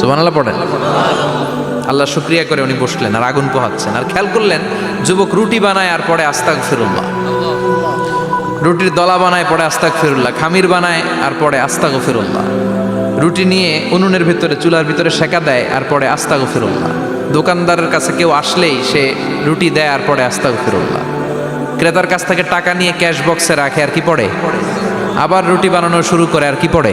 সুবহানাল্লাহ, পড়েন। আল্লাহ শুক্রিয়া করে উনি বসলেন আর আগুন পোহাচ্ছেন। আর খেয়াল করলেন, যুবক রুটি বানায় আর পরে আস্তাক ফিরুল্লাহ রুটির দলা বানায় পরে আস্তাক ফিরুল্লাহ খামির বানায় আর পরে আস্তাক ফিরুল্লাহ রুটি নিয়ে উনুনের ভিতরে, চুলার ভিতরে সেকা দেয় আর পরে আস্তাক ফিরুল্লাহ দোকানদারের কাছে কেউ আসলেই সে রুটি দেয় আর পরে আস্তাক ফিরুল্লাহ ক্রেতার কাছ থেকে টাকা নিয়ে ক্যাশ বক্সে রাখে আর কি পড়ে? আবার রুটি বানানো শুরু করে আর কি পড়ে?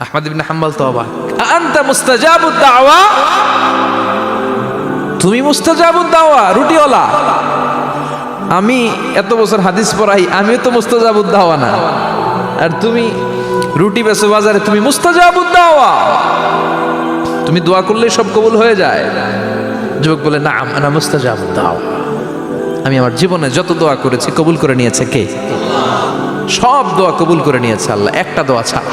আহমদ ইবনে হাম্বল তো অবাক আনতা মুস্তাজাবুদ দাওয়া? তুমি মুস্তাজাবুদ দাওয়া, রুটিওয়ালা। আমি এত বছর হাদিস পড়াই, আমিও তো মুস্তাজাবুদ দাওয়া না। আর তুমি রুটি বেসো বাজারে, তুমি মুস্তাজাবুদ দাওয়া। তুমি দোয়া করলে সব কবুল হয়ে যায়। যুবক বলে না আনা মুস্তাজাবুদ দাওয়া। আমি আমার জীবনে যত দোয়া করেছি, কবুল করে নিয়েছে কে? সব দোয়া কবুল করে নিয়েছে আল্লাহ, একটা দোয়া ছাড়া।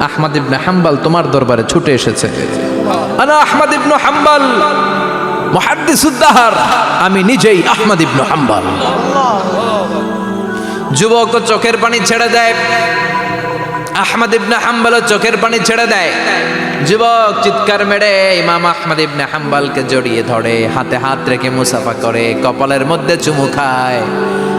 আহমদ ইবনে হাম্বাল তোমার দরবারে ছুটে এসেছে। আনা ইবনু হাম্বাল আমি নিজেই আহমদ ইবনু হাম্বাল। যুবক চোখের পানি ছেড়ে দেয়, আহমদ ইবনে হাম্বাল চোখের পানি ছেড়ে দেয়। যুবক চিৎকার মেরে ইমাম আহমদ ইবনে হাম্বালকে জড়িয়ে ধরে, হাতে হাত রেখে মুসাফা করে, কপালের মধ্যে চুমু খায়।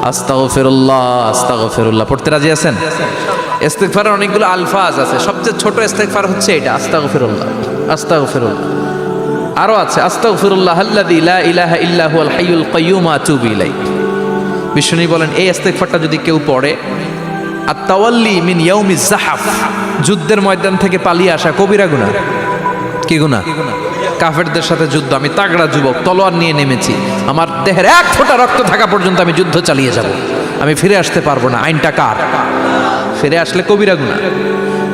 ফিরুল্লাহ আস্তাগো ফিরুল্লাহ আস্তাগো ফিরুল্লাহ পড়তে রাজি আছেন? ইস্তেকফারের অনেকগুলো আলফাজ আছে। সবচেয়ে ছোট ইস্তেকফার হচ্ছে এটা আস্তাগো ফিরুল্লাহ আস্তাগো ফিরুল্লাহ আরও আছে, আস্তাগফিরুল্লাহ আল্লাযী লা ইলাহা ইল্লা হুয়াল হাইয়ুল কাইয়্যুম আতুবু ইলাইহি। বিষ্ণু বলেন, এই ইস্তেগফারটা যদি কেউ পড়ে আর তাওয়াল্লি মিন ইয়াউমি জাহাফ যুদ্ধের ময়দান থেকে পালিয়ে আসা কবিরা গুনাহ। কি গুনাহ? কাফেরদের সাথে যুদ্ধ, আমি তাগড়া যুবক, তলোয়ার নিয়ে নেমেছি। আমার দেহের এক ফোঁটা রক্ত থাকা পর্যন্ত আমি যুদ্ধ চালিয়ে যাব। আমি ফিরে আসতে পারব না। আইনটা কার? ফিরে আসলে কবিরা গুনাহ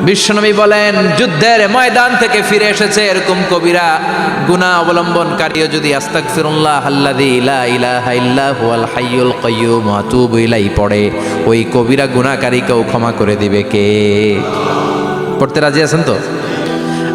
বিশ্বনবী বলেন, যুদ্ধের ময়দান থেকে ফিরে এসেছে এরকম কবিরা। গুনাহ অবলম্বনকারীও যদি ইল্লা হুয়াল হাইয়ুল ওয়া আতুবু ইলাইহি পড়ে। ওই কবিরা গুনাহকারীকেও ক্ষমা করে দিবে কে? পড়তে রাজি আছেন তো?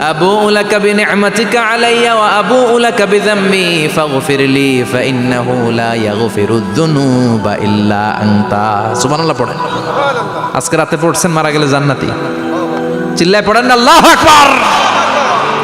আবু উলাকা বি নি'মাতিকা আলাইয়া ওয়া আবু উলাকা বি যাম্মি ফাগফির লি ফাইন্নাহু লা ইয়াগফিরুদ যুনুবা ইল্লা আনতা। সুবহানাল্লাহ পড়েন। আজকে রাতে পড়ছেন মারা গেলে জান্নাতি। চিল্লায় পড়েন আল্লাহু আকবার।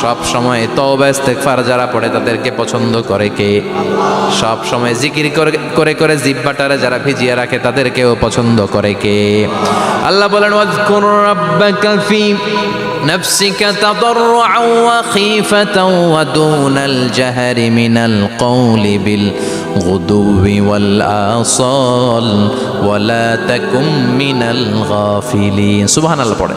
সব সময় তওবা ইস্তেগফার যারা পড়ে তাদেরকে পছন্দ করে কে সব সময় জিকির করে করে করে জিব্বাটারে যারা ভিজিয়ে রাখে তাদেরকেও পছন্দ করে কে আল্লাহ বলেন ওয়াজকুর রাব্বাকা ফি نفسك تضرعا وخيفة ودون الجهر من القول بالغدو والآصال ولا تكن من الغافلين سبحان الله পড়ে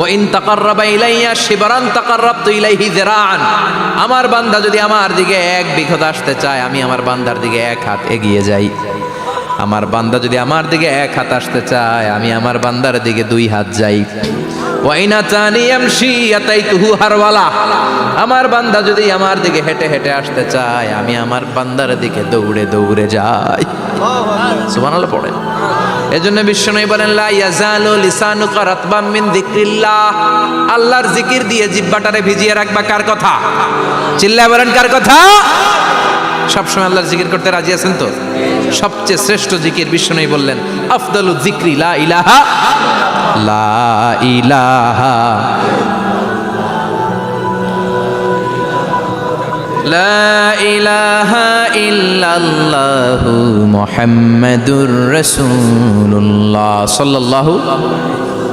ওয়াইন তাকাররাবা ইলাইয়া শিবরান তাকাররাবতু ইলাইহি যিরাআন আমার বান্দা যদি আমার দিকে এক বিঘত আসতে চায় আমি আমার বান্দার দিকে এক হাত এগিয়ে যাই। আমার বান্দা যদি আমার দিকে এক হাত আসতে চায় আমি আমার বান্দার দিকে দুই হাত যাই। ওয়াইনা আতাইতুহু হারওয়ালা আমার বান্দা যদি আমার দিকে হেঁটে হেঁটে আসতে চায় আমি আমার বান্দার দিকে দৌড়ে দৌড়ে যাই। সুবহানাল্লাহ পড়েন। এজন্য বিশ্বনবী বলেন, লা ইয়াজালু লিসানুকা রাতবাম মিন আল্লাহর জিকির দিয়ে জিহ্বাটারে ভিজিয়ে রাখবা কার কথা? চিল্লায় বলেন, কার কথা? সবসময় আল্লাহর জিকির করতে রাজি আছেন তো? সবচেয়ে শ্রেষ্ঠ জিকির বিশ্বনবী বললেন, আফদালু যিকরি, লা ইলাহা লা ইলাহা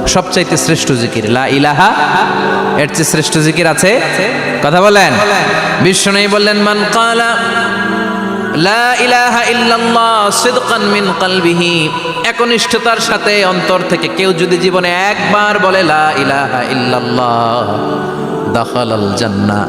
সবচাইতে শ্রেষ্ঠ জিকির। লা ইলাহা, এর চেয়ে শ্রেষ্ঠ জিকির আছে কথা বলেন? বিষ্ণু বললেন, মান কালা লা ইলাহা একনিষ্ঠতার সাথে অন্তর থেকে কেউ যদি জীবনে একবার বলে, লা ইলাহা ইল্লাল্লাহ, দাখালাল জান্নাহ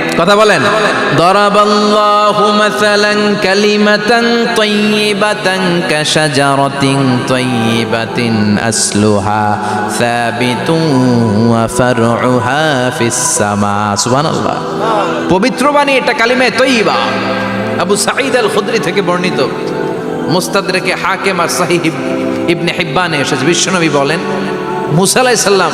কথা বলেন। দরাবাল্লাহু মাসালান কালিমাতান তাইয়িবাতান কাশাজারাতিন তাইয়িবাতিন আসলুহা সাবিতুন ওয়া ফারউহা ফিস সামা সুবহানাল্লাহ পবিত্র বাণী এটা কালিমায়ে তৈয়িবা আবু সাঈদ আল খুদরি থেকে বর্ণিত। মুস্তাদরেকে হাকেম আর সাহিব ইবনে হিব্বানে এসেছে। বিশ্বনবী বলেন মুসা আলাইহিস সালাম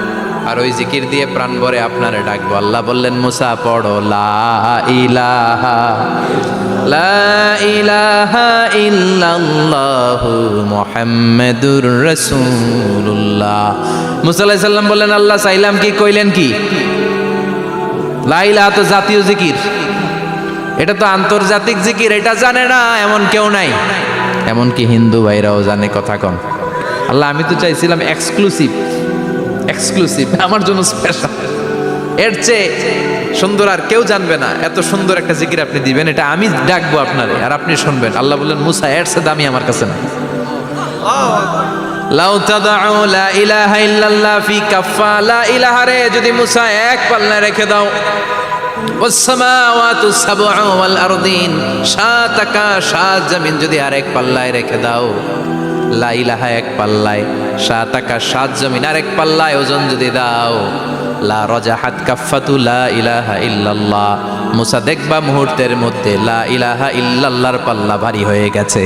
আর ওই জিকির দিয়ে প্রাণ ভরে আপনারে ডাকবো। আল্লাহ বললেন, মুসা, পড়ো, লা ইলাহা লা ইলাহা বললেন, আল্লাহ চাইলাম কি, কইলেন কি? লা ইলাহা তো জাতীয় জিকির। এটা তো আন্তর্জাতিক জিকির, এটা জানে না, এমন কেউ নাই। এমনকি হিন্দু ভাইরাও জানে কথা কম। আল্লাহ, আমি তো চাইছিলাম এক্সক্লুসিভ এক্সক্লুসিভ আমার জন্য স্পেশাল এর চেয়ে সুন্দর আর কেউ জানবে না এত সুন্দর একটা জিকির আপনি দিবেন, এটা আমি ডাকবো আপনারে, আর আপনি শুনবেন। আল্লাহ বললেন, মুসা, এর সে দামি আমার কাছে না যদি মুসা এক পাল্লা রেখে দাও। সাত আকাশ সাত জমিন যদি আরেক পাল্লায় রেখে দাও। লা ইলাহা এক পাল্লায়, সাত আকাশ, সাত জমিন আর এক পাল্লায় ওজন যদি দাও। লা রজাহাত কাফাতু লা ইলাহা ইল্লাল্লাহ। মুসা দেখবা মুহূর্তের মধ্যে লা ইলাহা ইল্লাল্লাহর পাল্লা ভারী হয়ে গেছে।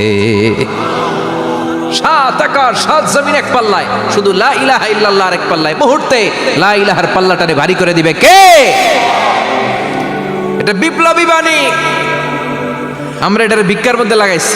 সাত আকাশ, সাত জমিন এক পাল্লায়, শুধু লা ইলাহা ইল্লাল্লাহ এক পাল্লায়। মুহূর্তে লা ইলাহার পাল্লাটারে ভারী করে দিবে কে? এটা বিপ্লবী বাণী। আমরা এটার ভিক্ষার মধ্যে লাগাইছি।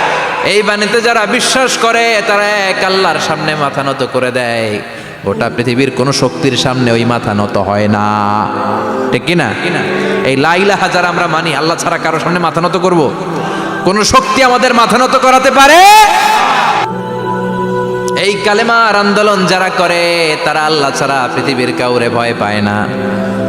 এই বাণীতে যারা বিশ্বাস করে, তারা এক আল্লাহর সামনে মাথা নত করে দেয়। গোটা পৃথিবীর কোনো শক্তির সামনে ওই মাথা নত হয় না। ঠিক কিনা? এই লাইলাহা যারা আমরা মানি, আল্লাহ ছাড়া কারও সামনে মাথা নত করব? কোন শক্তি আমাদের মাথা নত করাতে পারে? এই কালেমার আন্দোলন যারা করে, তারা আল্লাহ ছাড়া পৃথিবীর কাউরে ভয় পায় না।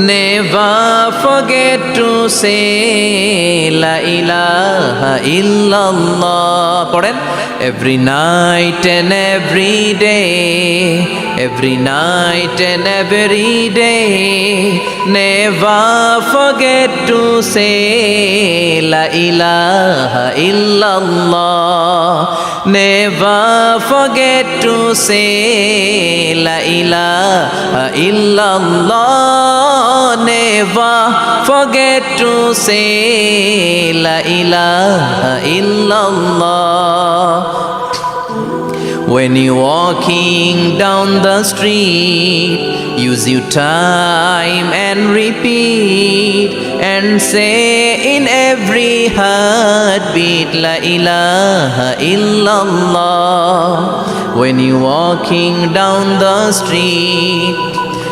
Never forget to say La ilaha. পড়েন Every night and every day, every night and every day, never forget to say La ilaha illallah. Never forget to say La ilaha illallah. Never forget to say La ilaha illallah. When you're walking down the street, use your time and repeat and say in every heartbeat, La ilaha illallah. When you're walking down the street,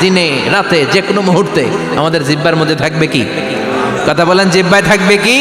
দিনে, রাতে, যে কোনো মুহূর্তে আমাদের জিব্বার মধ্যে থাকবে কি? কথা বলেন, জিব্বায় থাকবে কি?